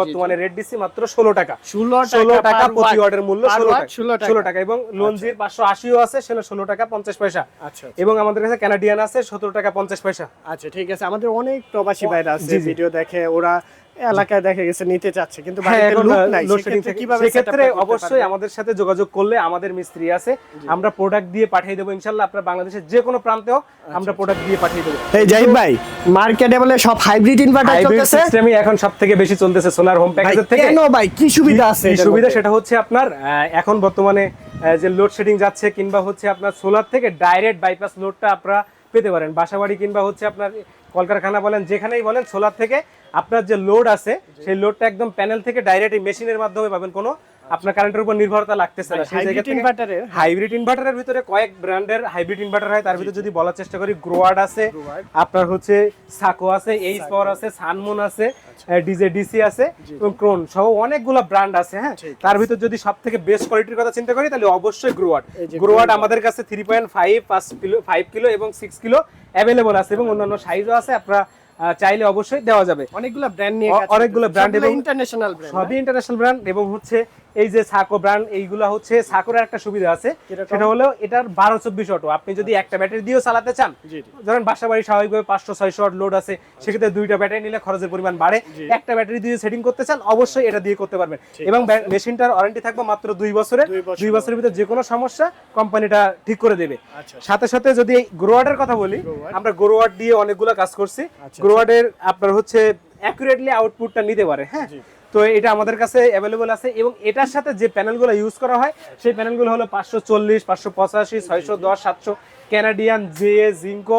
বর্তমানে রেট দিচ্ছি মাত্র ষোলো টাকা। ষোলো ষোলো টাকা প্রতি অর্ডার মূল্য ষোলো টাকা। ষোলো টাকা। এবং লঞ্জির পাঁচশো আশিও আছে সেটা ষোলো টাকা পঞ্চাশ পয়সা। আচ্ছা আচ্ছা। এবং আমাদের কাছে ক্যানাডিয়ান আছে সতেরো টাকা পঞ্চাশ পয়সা। আচ্ছা ঠিক আছে। আমাদের অনেক প্রবাসী বাইরে আছে। ভিডিও দেখে। ওরা এলাকায় দেখে গেছে নিতে চাচ্ছে কিন্তু হ্যাঁ বাড়িতে লোক নাই। কীভাবে সেক্ষেত্রে অবশ্যই আমাদের সাথে যোগাযোগ করলে আমাদের মিস্ত্রি আছে। আমরা প্রোডাক্ট দিয়ে পাঠিয়ে দেবো ইনশাল্লাহ আপনার বাংলাদেশের যে কোনো প্রান্তেও আমরা প্রোডাক্ট দিয়ে পাঠিয়ে দেবো। এই জাহিদ ভাই মার্কেটে বলে সব হাইব্রিড ইনভার্টার হাইব্রিড চলতেছে? সিস্টেমই এখন সব থেকে বেশি চলতেছে সোলার হোম প্যাকেজের থেকে। কেন ভাই? কি সুবিধা আছে সুবিধা? সেটা হচ্ছে আপনার এখন বর্তমানে যে লোডশেডিং যাচ্ছে কিংবা হচ্ছে আপনার সোলার থেকে ডাইরেক্ট বাইপাস লোডটা আপনারা পেতে পারেন। বাসাবাড়ি কিংবা হচ্ছে আপনার কলকারখানা বলেন যেখানেই বলেন সোলার থেকে আপনার যে লোড আছে সেই লোডটা একদম প্যানেল থেকে ডাইরেক্ট এই মেশিনের মাধ্যমে পাবেন। কোনো আপনার কারেন্টের উপর নির্ভরতা লাগতেছে না। সেই জায়গা হাইব্রিড থেকে ইনভার্টারের হাইব্রিড ইনভার্টারের ভিতরে কয়েক ব্র্যান্ডের হাইব্রিড ইনভার্টার হয় তার ভিতরে যদি বলার চেষ্টা করি গ্রোয়ার্ড আছে আপনার হচ্ছে সাকো আছে এইচ পাওয়ার আছে সানমুন আছে ডিজে ডিসি আছে এবং ক্রোন সহ অনেকগুলো ব্র্যান্ড আছে হ্যাঁ? তার ভিতর যদি সব থেকে বেস্ট কোয়ালিটির কথা চিন্তা করি তাহলে অবশ্যই গ্রোয়ার্ড গ্রোয়ার্ড আমাদের কাছে থ্রি পয়েন্ট ফাইভ পাঁচ কিলো ফাইভ কিলো এবং সিক্স কিলো অ্যাভেলেবল আছে এবং অন্যান্য সাইজও আছে আপনারা চাইলে অবশ্যই দেওয়া যাবে। অনেকগুলো ব্র্যান্ড নিয়ে অনেকগুলো সবগুলো এবং- ইন্টারন্যাশনাল ব্র্যান্ড সবই ইন্টারন্যাশনাল ব্র্যান্ড এবং হচ্ছে এই যে সাকো ব্র্যান্ড এইগুলা হচ্ছে সাকোর একটা সুবিধা আছে। সেটা হলো এটার বারো চব্বিশ অটো আপনি যদি একটা ব্যাটারি দিয়েও চালাতে চান ধরেন বাসা বাড়ি স্বাভাবিকভাবে পাঁচশো ছয়শো ওয়াট লোড আছে সেক্ষেত্রে দুইটা ব্যাটারি নিলে খরচের পরিমাণ বাড়ে। একটা ব্যাটারি দিয়ে সেটিং করতে চান অবশ্যই এটা দিয়ে করতে পারবেন। এবং মেশিনটার ওয়ারেন্টি থাকবে মাত্র দুই বছরে। দুই বছরের ভিতরে যে কোনো সমস্যা কোম্পানিটা ঠিক করে দেবে। আচ্ছা। সাথে সাথে যদি গ্রোয়ার্ডের কথা বলি। আমরা গ্রোয়ার্ড দিয়ে অনেকগুলো কাজ করছি। আচ্ছা। গ্রোয়ার্ডের আপনার হচ্ছে অ্যাকুরেটলি আউটপুটটা নিতে পারে হ্যাঁ? তো এটা আমাদের কাছে অ্যাভেলেবল আছে এবং এটার সাথে যে প্যানেলগুলো ইউজ করা হয় সেই প্যানেলগুলো হলো পাঁচশো চল্লিশ পাঁচশো পঁচাশি ছয়শো দশ সাতশো ক্যানাডিয়ান জে জিঙ্কো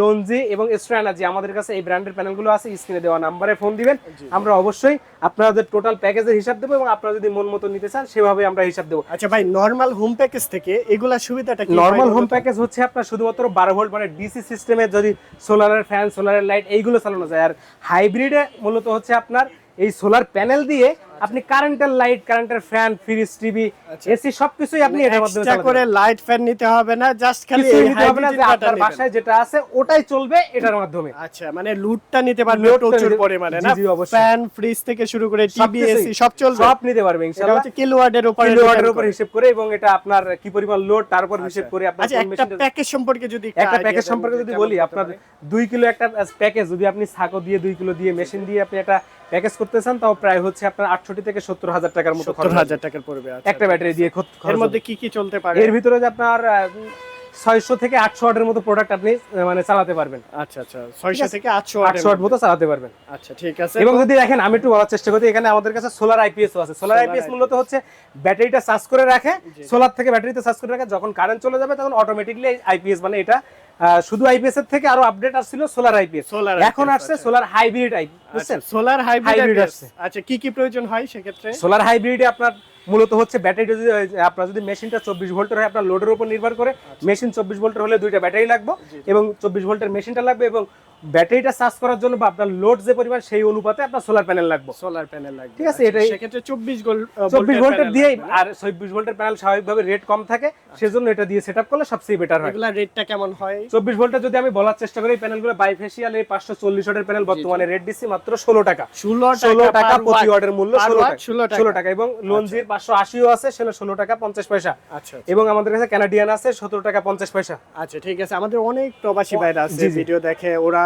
লঞ্জি এবং এনার্জি আমাদের কাছে এই ব্র্যান্ডের প্যানেলগুলো আছে স্ক্রিনে দেওয়া নাম্বারে ফোন দিবেন। আমরা অবশ্যই আপনাদের টোটাল প্যাকেজের হিসাব দেবো এবং আপনারা যদি মন মতো নিতে চান সেভাবে আমরা হিসাব দেবো। আচ্ছা ভাই নর্মাল হোম প্যাকেজ থেকে এগুলা সুবিধাটা কি নর্মাল হোম প্যাকেজ হচ্ছে আপনার শুধুমাত্র বারো ভোল্ট মানে ডিসি সিস্টেমে যদি সোলারের ফ্যান সোলারের লাইট এইগুলো চালানো যায়। আর হাইব্রিডে মূলত হচ্ছে আপনার এই সোলার প্যানেল দিয়ে আপনি কারেন্টের লাইট কারেন্টের ফ্যান ফ্রিজ টিভি এসি সবকিছুই আপনি এটার মাধ্যমে চালাতে করে লাইট ফ্যান নিতে হবে না জাস্ট খালি এই নিতে হবে না যে আপনার বাসায় যেটা আছে ওটাই চলবে এটার মাধ্যমে। আচ্ছা মানে লুটটা নিতে পারবে প্রচুর পরিমাণে না। ফ্যান ফ্রিজ থেকে শুরু করে টিভি এসি সব চলবে। সব নিতে পারবে ইনশাআল্লাহ। হচ্ছে কিলোওয়াটের উপরে কিলোওয়াটের উপর করে। করে এবং এটা আপনার কি পরিমাণ লোড তারপর হিসেব করে আপনার আচ্ছা একটা প্যাকেজ সম্পর্কে যদি একটা প্যাকেজ সম্পর্কে যদি বলি আপনার পারে। দুই কিলো একটা প্যাকেজ যদি আপনি সাকো দিয়ে দুই কিলো দিয়ে মেশিন দিয়ে আপনি একটা প্যাকেজ করতে চান তাও প্রায় হচ্ছে আপনার আটষট্টি থেকে সত্তর হাজার টাকার মতো খরচ হাজার টাকার পড়বে আচ্ছা, একটা ব্যাটারি দিয়ে এর মধ্যে কি কি চলতে পারে? এর ভিতরে যে আপনার ছয়শো থেকে আটশো ওয়াটের মতো প্রোডাক্ট আপনি মানে চালাতে পারবেন। আচ্ছা আচ্ছা ছয়শো থেকে আটশো আটশো ওয়াট মতো চালাতে পারবেন। আচ্ছা ঠিক আছে। এবং যদি দেখেন আমি একটু বলার চেষ্টা করি এখানে আমাদের কাছে সোলার আইপিএস আছে। সোলার আইপিএস মূলত হচ্ছে ব্যাটারিটা চার্জ করে রাখে। সোলার থেকে ব্যাটারিতে চার্জ করে রাখে। যখন কারেন্ট চলে যাবে তখন অটোমেটিকলি আইপিএস মানে এটা শুধু আইপিএস এর থেকে আরও আপডেট আসছিল সোলার আইপিএস এখন আসছে সোলার হাইব্রিড আইপিএস বুঝছেন? সোলার হাইব্রিড আসছে। আচ্ছা কি কি প্রয়োজন হয় সেক্ষেত্রে? সোলার হাইব্রিড আপনার মূলত হচ্ছে ব্যাটারি যদি আপনার যদি মেশিনটা চব্বিশ ভোল্টের হয় আপনার লোডের উপর নির্ভর করে মেশিন চব্বিশ ভোল্টের হলে দুইটা ব্যাটারি লাগবে এবং চব্বিশ ভোল্টের মেশিনটা লাগবে এবং ব্যাটারিটা চার্জ করার জন্য বা আপনার লোড যে পরিমাণ সেই অনুপাতে আপনার সোলার প্যানেল লাগবে। সোলার প্যানেল লাগবে ঠিক আছে, আচ্ছা, এটাই- সেক্ষেত্রে চব্বিশ গোল চব্বিশ ভোল্টের দিয়েই আর চব্বিশ ভোল্টের প্যানেল স্বাভাবিকভাবে রেট কম থাকে সেজন্য এটা দিয়ে সেট করলে সবচেয়ে বেটার হয়। এগুলা রেটটা কেমন হয়? চব্বিশ ভোল্টের যদি আমি বলার চেষ্টা করি প্যানেলগুলো বাইফেসিয়াল এই পাঁচশো চল্লিশ ওয়াটের প্যানেল বর্তমানে রেট দিচ্ছি মাত্র ষোলো টাকা। ষোলো টাকা প্রতি। ওয়াটের মূল্য ষোলো টাকা। ষোলো টাকা। এবং লঞ্জির পাঁচশো আশিও আছে সেটা ষোলো টাকা পঞ্চাশ পয়সা। আচ্ছা এবং আমাদের কাছে ক্যানাডিয়ান আছে সতেরো টাকা পঞ্চাশ পয়সা। আচ্ছা ঠিক আছে। আমাদের অনেক প্রবাসী ভাইরা আছে। ভিডিও দেখে। ওরা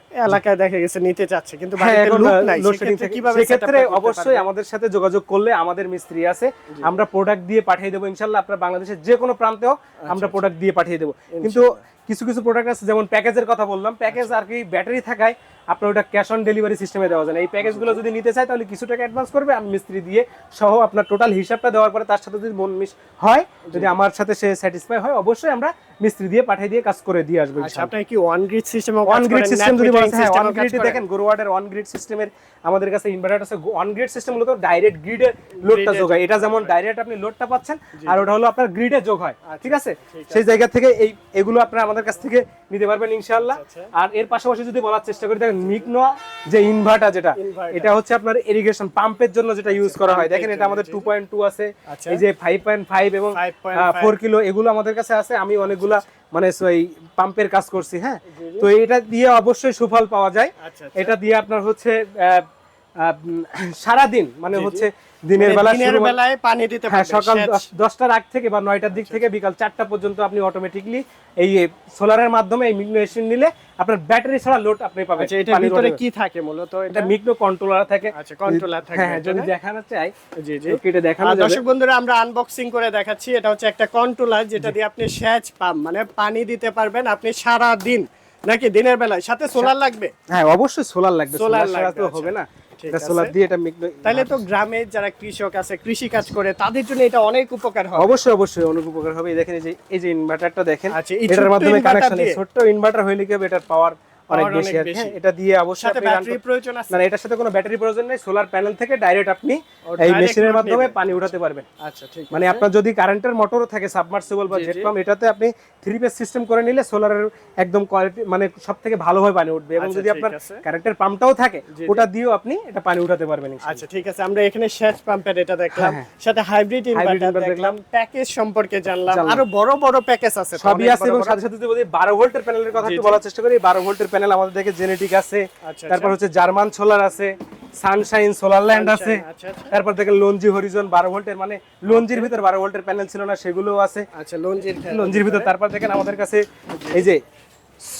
এলাকায় দেখে গেছে নিতে চাচ্ছে কিন্তু হ্যাঁ, বাড়িতে লোক নাই। কীভাবে সেক্ষেত্রে অবশ্যই আমাদের সাথে যোগাযোগ করলে আমাদের মিস্ত্রি আছে। আমরা প্রোডাক্ট দিয়ে পাঠিয়ে দেবো ইনশাল্লাহ আপনার বাংলাদেশের যে কোনো প্রান্তেও আমরা প্রোডাক্ট দিয়ে পাঠিয়ে দেবো। কিন্তু কিছু কিছু প্রোডাক্ট আছে যেমন প্যাকেজের কথা বললাম। প্যাকেজ আর কি ব্যাটারি থাকায় আপনার ওটা ক্যাশ অন ডেলিভারি সিস্টেমে দেওয়া যায় না। এই প্যাকেজগুলো যদি নিতে চাই তাহলে কিছু টাকা অ্যাডভান্স করবে আমি মিস্ত্রি দিয়ে সহ আপনার টোটাল হিসাবটা দেওয়ার পরে তার সাথে যদি মন মিশ হয় যদি আমার সাথে সে স্যাটিসফাই হয় অবশ্যই আমরা মিস্ত্রি দিয়ে পাঠিয়ে দিয়ে কাজ করে দিয়ে আসব আচ্ছা আপনার কি on grid system on grid system যদি হ্যাঁ গ্রিড দেখেন গোরোয়ার্ডের ওয়ান গ্রিড সিস্টেমের আমাদের কাছে ইনভার্টার আছে। ওয়ান গ্রিড সিস্টেম মূলত ডাইরেক্ট গ্রিডে লোডটা যোগ হয়। এটা যেমন ডাইরেক্ট আপনি লোডটা পাচ্ছেন আর ওটা হলো আপনার গ্রিডে যোগ হয়। ঠিক আছে? সেই জায়গা থেকে এই এগুলো আপনারা আমাদের কাছ থেকে নিতে পারবেন ইনশাআল্লাহ। আর এর পাশাপাশি যদি বলার চেষ্টা করি দেখেন মিকনো যে ইনভার্টার যেটা এটা হচ্ছে আপনার ইরিগেশন পাম্পের জন্য যেটা ইউজ করা হয়। দেখেন এটা আমাদের টু পয়েন্ট টু আছে। আচ্ছা। এই যে ফাইভ পয়েন্ট ফাইভ এবং 5.5 ফোর কিলো এগুলো আমাদের কাছে আছে। আমি অনেকগুলা মানে ওই পাম্পের কাজ করছি হ্যাঁ? তো এটা দিয়ে অবশ্যই সুফল পাওয়া যায়। আচ্ছা এটা দিয়ে আপনার হচ্ছে আহ, সারা দিন মানে। হচ্ছে দিনের বেলা দিনের বেলায় পানি দিতে হ্যাঁ সকাল সেচ। দশ- দশটার আগ থেকে বা নয়টার দিক থেকে বিকাল চারটা পর্যন্ত আপনি অটোমেটিকলি এই সোলারের মাধ্যমে এই মিগনো মেশিন নিলে আপনার ব্যাটারি ছাড়া লোড আপনি পাবেন আচ্ছা এটার ভিতরে কি থাকে মূলত এটা এটা? মিগনো কন্ট্রোলার থাকে। আচ্ছা কন্ট্রোলার থাকে হ্যাঁ যদি দেখানো চাই জি জি। কেটে দেখানো যাবে। দর্শক বন্ধুরা আমরা আনবক্সিং করে দেখাচ্ছি। এটা হচ্ছে একটা কন্ট্রোলার যেটা দিয়ে আপনি সেচ পাম্প মানে পানি দিতে পারবেন আপনি সারা দিন নাকি দিনের বেলায়? সাথে সোলার লাগবে? হ্যাঁ অবশ্যই সোলার লাগবে। সোলার ছাড়া তো আচ্ছা। হবে না। এটা আছে। সোলার দিয়ে এটা তাহলে তো গ্রামে যারা কৃষক আছে কৃষি কাজ করে তাদের জন্য এটা অনেক উপকার হবে। অবশ্যই অবশ্যই অনেক উপকার হবে। দেখেন এই যে এই যে ইনভার্টারটা দেখেন আচ্ছা, এটার ছোট্ট মাধ্যমে কানেকশন ছোট্ট ইনভার্টার হইলে কি হবে? এটার পাওয়ার অনেক বেশি আছে। হ্যাঁ এটা দিয়ে অবশ্যই আপনি ব্যাটারি প্রয়োজন আছে। না না, এটার সাথে কোনো ব্যাটারি প্রয়োজন নেই সোলার প্যানেল থেকে ডাইরেক্ট আপনি এই মেশিনের মাধ্যমে পানি উঠাতে পারবেন। আচ্ছা ঠিক মানে আপনার যদি কারেন্টের মোটর থাকে সাবমার্সিবল বা জেট পাম্প এটাতে আপনি থ্রি পেজ সিস্টেম করে নিলে সোলারের একদম কোয়ালিটি মানে সব থেকে ভালোভাবে পানি উঠবে। এবং আচ্ছা, যদি আপনার কারেন্টের পাম্পটাও থাকে। ওটা দিয়েও আপনি এটা পানি উঠাতে পারবেন আচ্ছা ঠিক আছে। আমরা এখানে সেচ পাম্পের এটা দেখলাম। হ্যাঁ, সাথে হাইব্রিড ইনভার্টার দেখলাম। প্যাকেজ সম্পর্কে জানলাম। আরও বড় বড় প্যাকেজ আছে সবই আছে এবং সাথে সাথে যদি বলি বারো ভোল্টের প্যানেলের কথা একটু বলার চেষ্টা করি বারো ভোল্টের প্যানেল আমাদের দেখে জেনেটিক আছে আচ্ছা, তারপর আচ্ছা। হচ্ছে জার্মান সোলার আছে সানশাইন সোলার ল্যান্ড আছে আচ্ছা। তারপর দেখেন লঞ্জি হরিজন বারো ভোল্টের মানে লঞ্জির ভিতর বারো ভোল্টের প্যানেল ছিল না সেগুলো আছে আচ্ছা লঞ্জির লঞ্জির ভিতর তারপর দেখেন আমাদের কাছে এই যে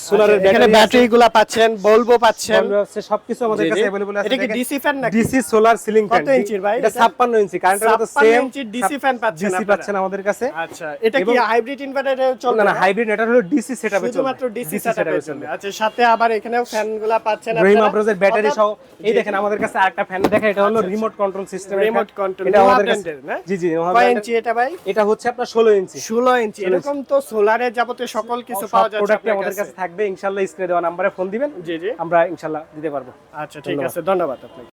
সোলারের আচ্ছা, এখানে ব্যাটারি গুলা পাচ্ছেন বলবো পাচ্ছেন আছে সবকিছু আমাদের জি, জি। কাছে अवेलेबल আছে এটা কি ডিসি ফ্যান নাকি ডিসি সোলার সিলিং কত ইঞ্চির ভাই এটা এটা? 56 ইঞ্চি কারেন্টের মতো 56 সেম ইঞ্চির DC fan পাচ্ছেন ডিসি আপনারা। পাচ্ছেন আমাদের কাছে আচ্ছা এটা কি এবং- হাইব্রিড ইনভার্টারে চলবে না না হাইব্রিড এটা হলো ডিসি সেটআপে চলবে শুধুমাত্র ডিসি সেটআপে সেটআপে চলবে আচ্ছা সাথে আবার এখানেও ফ্যান গুলা পাচ্ছেন রহিম আপনারা। আব্রাজের ব্যাটারি অর্থাৎ- সহ এই দেখেন আমাদের কাছে আরেকটা ফ্যান দেখা এটা হলো remote control system Remote control, এটা Noah আমাদের কাছে brand-এর, না? জি জি Noah কয় brand-এর। ইঞ্চি এটা ভাই এটা হচ্ছে আপনার 16 ইঞ্চি ষোলো ইঞ্চি এরকম তো সোলারের যাবতীয় সকল কিছু পাওয়া যাচ্ছে প্রোডাক্ট আপনার আমাদের কাছে কাছে থাকবে ইনশাল্লাহ স্ক্রিনে দেওয়া নাম্বারে ফোন দিবেন। জি জি। আমরা ইনশাল্লাহ দিতে পারব। আচ্ছা ঠিক আছে ধন্যবাদ আপনাকে।